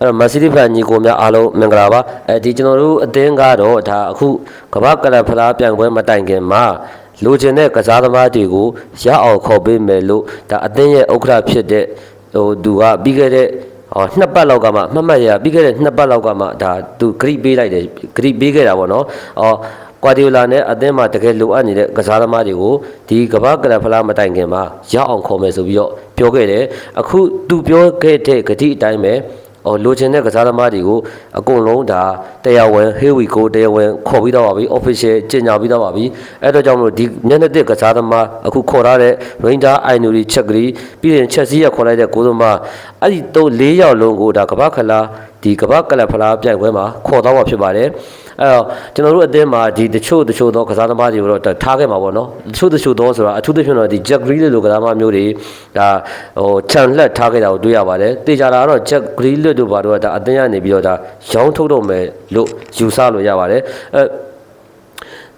အဲ့တော့မက်ဆီဒီဖန်ညီကိုများအားလုံးမင်္ဂလာပါအဲဒီကျွန်တော်တို့အသင်းကတော့ဒါအခုကမ္ဘာကလပ်ဖလားပြိုင်ပွဲမတိုင်ခင်မှာလိုချင်တဲ့ကစားသမားတွေကိုရအောင်ခေါ်ပေးမယ်လို့ဒါအသင်းရဲ့ဥက္ကဋ္ဌဖြစ်တဲ့ဟိုသူကပြီးခဲ့တဲ့ဟောနှစ်ပတ်လောက်ကမှမှတ်မှတ်ရပြီးခဲ့တဲ့နှစ်ပတ်လောက်ကမှဒါသူဂရိပေးလိုက်တယ်ဂရိပေးခဲ့တာပေါ့နော်အော်ကွာဒီယိုလာနဲ့အသင်းမှာတကယ်လိုအပ်နေတဲ့ကစားသမားတွေကိုဒီကမ္ဘာကလပ်ဖလားမတိုင်ခင်မှာရအောင်ခေါ်မယ်ဆိုပြီးတော့ပြောခဲ့တယ်အခုသူပြောခဲ့တဲ့ဂတိအတိုင်းပဲ ဟိုလိုချင်တဲ့ကစားသမားတွေကိုအကုန်လုံးဒါတရားဝင် here we go တရားဝင်ခေါ်ပြီးတော့ပါပြီ official ကြေညာပြီးတော့ပါပြီအဲ့တော့ကြောင့်မလို့ဒီမျက်နှာသစ်ကစားသမားအခုခေါ်ထားတဲ့ Ranger Ainuri ချက်ကလေးပြီးရင်ချက်စီးရခေါ်လိုက်တဲ့ကိုသမားအဲ့ဒီတော့၄ယောက်လုံးကိုဒါကမ္ဘာခလာဒီကမ္ဘာကလပ်ဖလားပြိုင်ပွဲမှာခေါ်တော့မှာဖြစ်ပါတယ် အဲ့တော့ကျွန်တော်တို့အသင်းမှာဒီတချို့တချို့သောကစားသမားတွေကိုတော့ထားခဲ့မှာပေါ့နော်တချို့တချို့သောဆိုတာအထူးသဖြင့်တော့ဒီ Jack Grealish လိုကစားသမားမျိုးတွေဒါဟိုခြံလှက်ထားခဲ့တာကိုတွေ့ရပါတယ်တေချာတာကတော့ Jack Grealish တို့ဘာတို့ကဒါအသင်းကနေပြီးတော့ဒါရောင်းထုတ်တော့မယ်လို့ယူဆလို့ရပါတယ်အဲ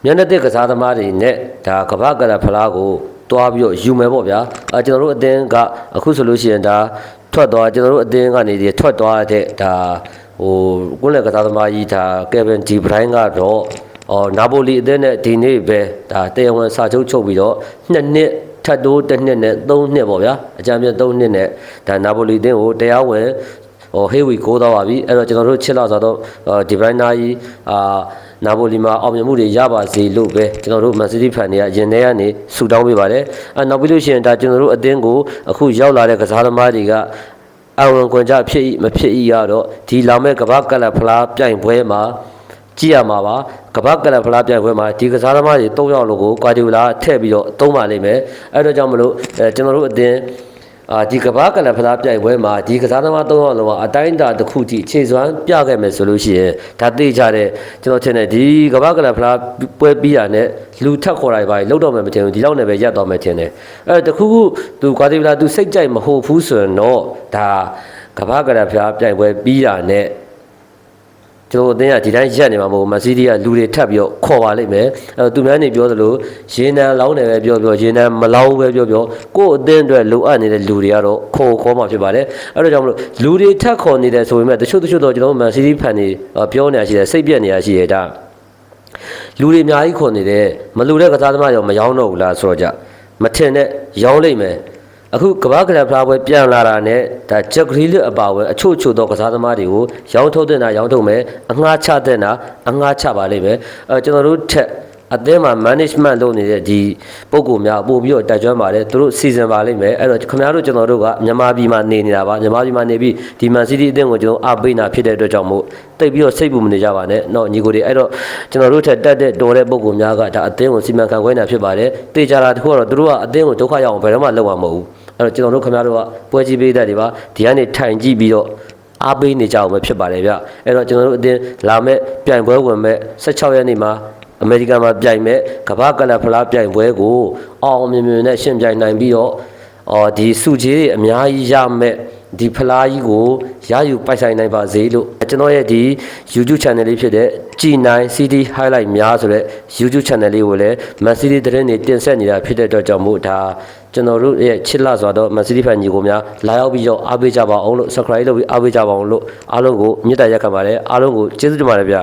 မျက်နှာတစ်ကစားသမားတွေနဲ့ဒါကမ္ဘာကလပ်ဖလားကိုတွားပြီးတော့ယူမယ်ပေါ့ဗျာအဲကျွန်တော်တို့အသင်းကအခုဆိုလို့ရှိရင်ဒါထွက်သွားကျွန်တော်တို့အသင်းကနေဒီထွက်သွားတဲ့ဒါ ဟိုကိုယ်လက်ကစားသမားကြီးဒါကယ်ဗင်ဒီဘရိုင်းကတော့အော်နာပိုလီအသင်းနဲ့ဒီနေ့ပဲဒါတရားဝင်စာချုပ်ချုပ်ပြီးတော့နှစ်နှစ်ထပ်တိုးတစ်နှစ်နဲ့သုံးနှစ်ပေါ့ဗျာအကြမ်းပြသုံးနှစ်နဲ့ဒါနာပိုလီအသင်းကိုတရားဝင်ဟိုဟေးဝီကိုးသွားပါပြီအဲ့တော့ကျွန်တော်တို့ချစ်လာဆိုတော့ဒီဘရိုင်းနာကြီးအာနာပိုလီမှာအောင်မြင်မှုတွေရပါစေလို့ပဲကျွန်တော်တို့မန်စီးတီးဖန်တွေကရင်ထဲကနေဆူတောင်းပေးပါတယ်အဲနောက်ပြီးလို့ရှိရင်ဒါကျွန်တော်တို့အသင်းကိုအခုရောက်လာတဲ့ကစားသမားတွေက အဝန်ခွင့်ကြဖြစ်၏မဖြစ်၏ရတော့ဒီလာမဲ့ကမ္ဘာကလပ်ဖလားပြိုင်ပွဲမှာကြည့်ရမှာပါကမ္ဘာကလပ်ဖလားပြိုင်ပွဲမှာဒီကစားသမားတွေ၃ယောက်လုံးကိုကွာဒီယိုလာထည့်ပြီးတော့သုံးပါလိမ့်မယ်အဲ့တော့ကြောင့်မလို့အဲကျွန်တော်တို့အသင်း အာဒီကဘာကလပ်ဖလားပြိုင်ပွဲမှာဒီကစားသမား၃ယောက်လုံးကအတိုင်းအတာတစ်ခုထိခြေစွမ်းပြခဲ့မယ်ဆိုလို့ရှိရင်ဒါသိကြတဲ့ကျွန်တော်ထင်တယ်ဒီကဘာကလပ်ဖလားပွဲပြီးတာနဲ့လူထက်ခေါ်လိုက်ပါလောက်တော့မယ်မထင်ဘူးဒီလောက်နဲ့ပဲရပ်သွားမယ်ထင်တယ်အဲတခုခုသူကွာဒီဗလာသူစိတ်ကြိုက်မဟုတ်ဘူးဆိုရင်တော့ဒါကဘာကလပ်ဖလားပြိုင်ပွဲပြီးတာနဲ့ ကျွန်တော်အတင်းကဒီတိုင်းရက်နေမှာမဟုတ်မစီးဒီကလူတွေထပ်ပြီးတော့ခေါ်ပါလိမ့်မယ်အဲတော့သူများနေပြောသလိုရေနံလောင်းတယ်ပဲပြောပြောရေနံမလောင်းပဲပြောပြောကိုယ့်အတင်းအတွက်လိုအပ်နေတဲ့လူတွေကတော့ခေါ်ခေါ်မှာဖြစ်ပါတယ်အဲတော့ကြောင့်မလို့လူတွေထပ်ခေါ်နေတယ်ဆိုပေမဲ့တချို့တချို့တော့ကျွန်တော်မန်စီးဒီဖန်နေပြောနေတာရှိတယ်စိတ်ပြက်နေတာရှိတယ်ဒါလူတွေအများကြီးခေါ်နေတယ်မလူတဲ့ကစားသမားရောမယောင်းတော့ဘူးလားဆိုတော့ကြမထင်နဲ့ရောင်းလိုက်မယ် အခုကမ္ဘာကလပ်ဖလားပွဲပြန်လာတာနဲ့ဒါဂျက်ကလေးလအပါအဝင်အချို့ချို့သောကစားသမားတွေကိုရောင်းထုတ်တဲ့နာရောင်းထုတ်မယ်အငှားချတဲ့နာအငှားချပါလိမ့်မယ်အဲကျွန်တော်တို့ထက် အသင်းမှာ management လုပ်နေတဲ့ဒီပုံကူများပို့ပြီးတော့တိုက်ကျွမ်းပါတယ်သူတို့စီစဉ်ပါလိမ့်မယ်အဲ့တော့ခင်ဗျားတို့ကျွန်တော်တို့ကမြန်မာပြည်မှာနေနေတာပါမြန်မာပြည်မှာနေပြီးဒီ Man City အသင်းကိုကျွန်တော်အားပေးနာဖြစ်တဲ့အတွက်ကြောင့်မို့တိတ်ပြီးတော့စိတ်ပူမနေကြပါနဲ့เนาะညီကိုတွေအဲ့တော့ကျွန်တော်တို့ထက်တက်တဲ့တော်တဲ့ပုံကူများကဒါအသင်းကိုစီမံခန့်ခွဲနေတာဖြစ်ပါတယ်တေချာတာတခုကတော့သူတို့ကအသင်းကိုဒုက္ခရောက်အောင်ဘယ်တော့မှလုပ်မှာမဟုတ်ဘူး အဲ့တော့ကျွန်တော်တို့ခင်ဗျားတို့ကပွဲကြီးပေးတဲ့တွေပါဒီကနေထိုင်ကြည့်ပြီးတော့အားပေးနေကြအောင်ပဲဖြစ်ပါတယ်ဗျအဲ့တော့ကျွန်တော်တို့အတင်းလာမဲ့ပြိုင်ပွဲဝင်မဲ့16ရက်နေ့မှာ အမေရိကန်မှာပြိုင်မဲ့ကမ္ဘာကလပ်ဖလားပြိုင်ပွဲကိုအောင်အောင်မြင်မြင်နဲ့ရှင်ပြိုင်နိုင်ပြီးတော့အော်ဒီစုကြီးတွေအများကြီးရမဲ့ဒီဖလားကြီးကိုရယူပိုက်ဆိုင်နိုင်ပါစေလို့ကျွန်တော်ရဲ့ဒီ YouTube channel လေးဖြစ်တဲ့ G9 CD Highlight များဆိုတဲ့ YouTube channel လေးကိုလည်း Man City သတင်းတွေတင်ဆက်နေတာဖြစ်တဲ့အတွက်ကြောင့်မို့ဒါကျွန်တော်တို့ရဲ့ချစ်လာစွာတော့ Man City fan ညီကိုများလာရောက်ပြီးတော့အားပေးကြပါအောင်လို့ subscribe လုပ်ပြီးအားပေးကြပါအောင်လို့အားလုံးကိုမေတ္တာရက်ခံပါတယ်အားလုံးကိုကျေးဇူးတင်ပါတယ်ဗျာ